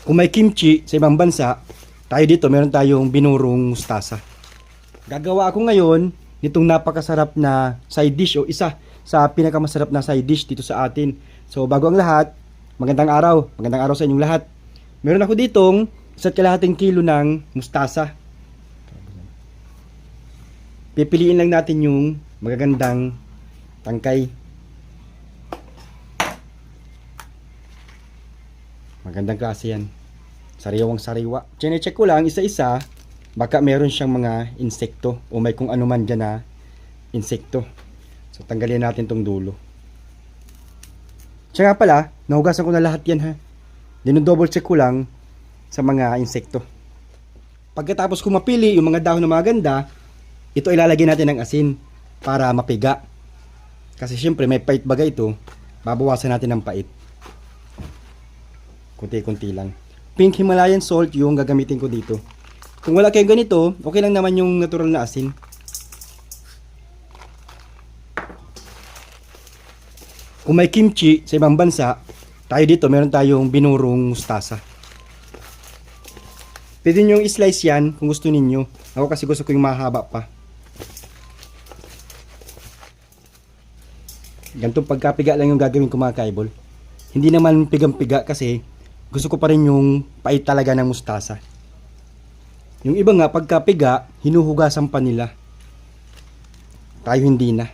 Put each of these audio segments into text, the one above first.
Kung may kimchi sa ibang bansa, tayo dito meron tayong binurong mustasa. Gagawa ako ngayon nitong napakasarap na side dish o isa sa pinakamasarap na side dish dito sa atin. So bago ang lahat, magandang araw. Magandang araw sa inyong lahat. Meron ako ditong isa't kalahating kilo ng mustasa. Pipiliin lang natin yung magagandang tangkay. Magandang klase yan. Sariwang sariwa. Chine-check ko lang isa-isa. Baka meron siyang mga insekto o may kung ano man dyan na insekto. So tanggalin natin tong dulo. Nga pala, nahugasan ko na lahat yan ha. Dinodouble check ko lang sa mga insekto. Pagkatapos ko mapili yung mga dahon na maganda, ito ilalagay natin ng asin para mapiga. Kasi syempre may pait baga ito, babawasan natin ng pait. Kunti-kunti lang. Pink Himalayan salt yung gagamitin ko dito. Kung wala kayong ganito, okay lang naman yung natural na asin. Kung may kimchi sa ibang bansa, tayo dito meron tayong binurong mustasa. Pwede nyo i-slice yan kung gusto ninyo. Ako kasi gusto ko yung mahaba pa. Ganitong pagkapiga lang yung gagawin ko mga kaibol. Hindi naman pigang-piga kasi gusto ko pa rin yung pait talaga ng mustasa. Yung iba nga pagkapiga, hinuhugasan pa nila. Tayo hindi na.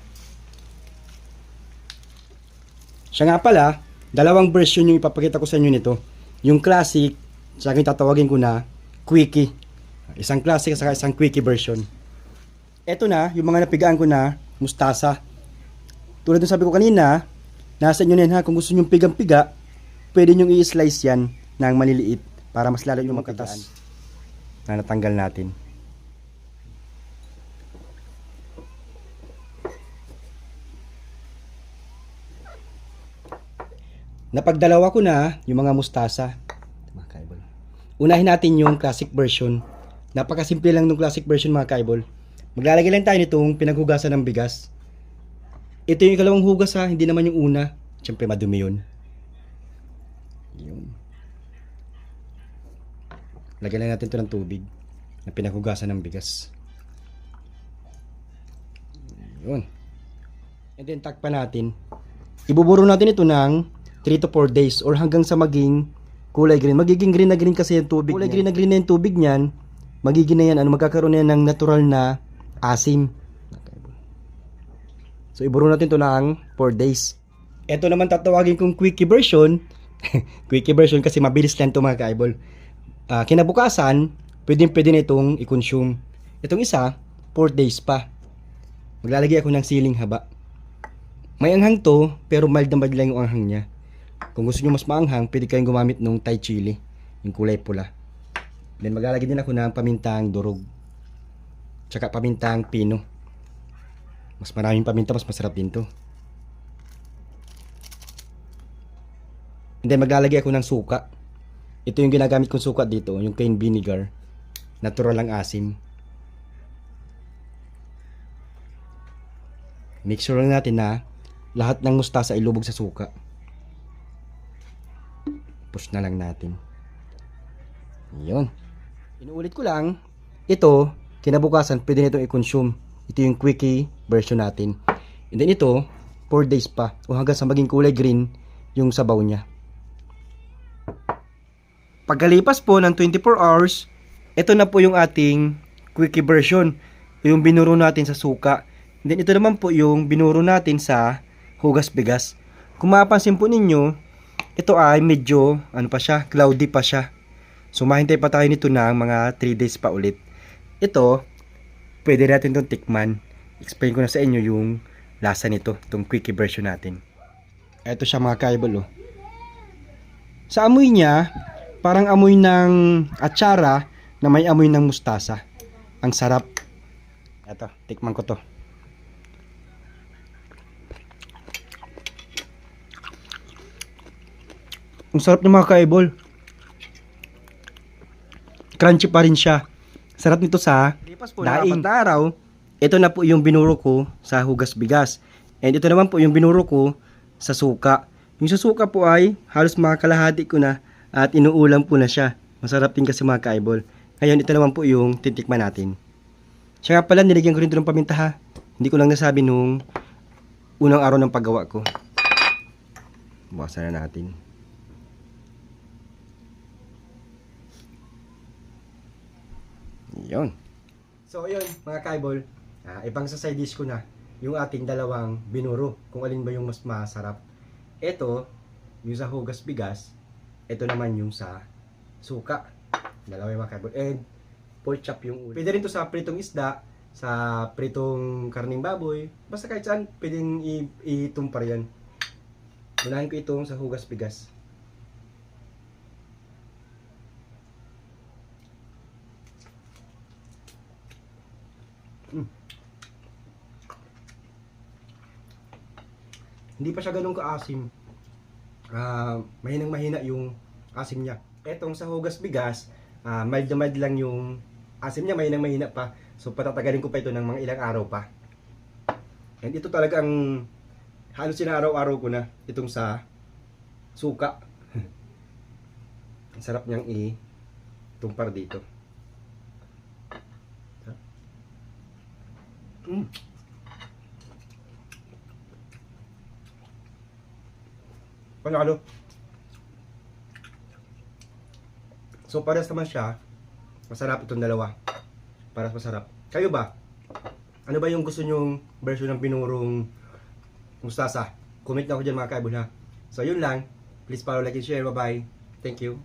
Siya nga pala, dalawang version yung ipapakita ko sa inyo nito. Yung classic, sa akin tatawagin ko na quickie. Isang classic at isang quickie version. Ito na, yung mga napigaan ko na mustasa. Tulad ng sabi ko kanina, nasa inyo na yan ha, kung gusto nyo pigang-piga, pwede nyo i-slice yan ng maliliit para mas lalo yung magkatas na natanggal natin. Napagdalawa ko na yung mga mustasa. Unahin natin yung classic version. Napakasimple lang ng classic version mga kaibol. Maglalagay lang tayo nitong pinaghugasan ng bigas. Ito yung ikalawang hugas ha, hindi naman yung una. Siyempre madumi yun. Yun. Lagyan lang natin ito ng tubig na pinaghugasan ng bigas. Yun. And then takpan natin. Ibuburo natin ito ng 3 to 4 days or hanggang sa maging kulay green. Magiging green na green kasi yung tubig Kulay green na green na yung tubig niyan. Magiging na yan, ano, magkakaroon na yan ng natural na asim. So iburo natin to ng 4 days. Ito naman tatawagin kong quickie version. quickie version kasi mabilis lang to mga kaibol. Ah, kinabukasan, pwedeng pwede na itong i-consume. Itong isa, 4 days pa. Maglalagay ako ng siling haba. May anghang to, pero mild na mild lang yung anghang niya. Kung gusto nyo mas maanghang, pwede kayong gumamit ng Thai chili, yung kulay pula. Then maglalagay din ako ng pamintang durog. Tsaka pamintang pino. Mas maraming paminta, mas masarap din to. And then maglalagay ako ng suka. Ito yung ginagamit kong suka dito, yung cane vinegar. Natural ang asim. Make sure lang natin na lahat ng mustasa ay lubog sa suka. Push na lang natin. Yun. Inuulit ko lang, ito, kinabukasan, pwede nitong i-consume. Ito yung quickie version natin. And then ito, 4 days pa. O hanggang sa maging kulay green yung sabaw niya. Pagkalipas po ng 24 hours, ito na po yung ating quickie version. Yung binuro natin sa suka. Then ito naman po yung binuro natin sa hugas bigas. Kung mapapansin po ninyo, ito ay medyo, ano pa siya, cloudy pa siya. So mahintay pa tayo nito ng mga 3 days pa ulit. Ito, pwede natin itong tikman. Explain ko na sa inyo yung lasa nito, itong quickie version natin. Ito siya mga kaibol oh. Sa amoy niya, parang amoy ng atsara na may amoy ng mustasa. Ang sarap. Ito, tikman ko to. Ang sarap ng mga kaibol. Crunchy pa rin siya. Sarap nito sa daing. na araw, ito na po yung binuro ko sa hugas bigas. And ito naman po yung binuro ko sa suka. Yung sa suka po ay halos mga kalahati ko na At inuulam po na siya. Masarap din kasi mga kaibol. Ngayon, ito naman po yung titikman natin. Siya nga pala, nilagyan ko rin ito ng paminta ha. Hindi ko lang nasabi nung unang araw ng paggawa ko. Bukasan na natin. Yun. So, yun, mga kaibol. Ah, ibang sa side dish ko na yung ating dalawang binuro. Kung alin ba yung mas masarap. Ito, yung sa hugas bigas. Ito naman yung sa suka. Dalawa yung mga kaibol. And, pork chop yung ulo. Pwede rin to sa pritong isda, sa pritong karning baboy. Basta kahit saan, pwedeng itumpar yan. Unahin ko itong sa hugas bigas. Mm. Hindi pa siya ganun kaasim. Ah, mahinang mahina yung asim niya. Etong sa hugas bigas, ah, mild na mild lang yung asim niya, mahinang mahina pa. So patatagalin ko pa ito ng mga ilang araw pa. And ito talagang halos sinaraw-araw ko na itong sa suka. Ang sarap niyang i tumpar dito. Mm. Panalo. So pares naman siya. Masarap itong dalawa. Paras masarap. Kayo ba? Ano ba yung gusto nyong version ng binurong mustasa? Comment na ako dyan mga kaibon ha. So yun lang. Please follow, like, and share. Bye-bye. Thank you.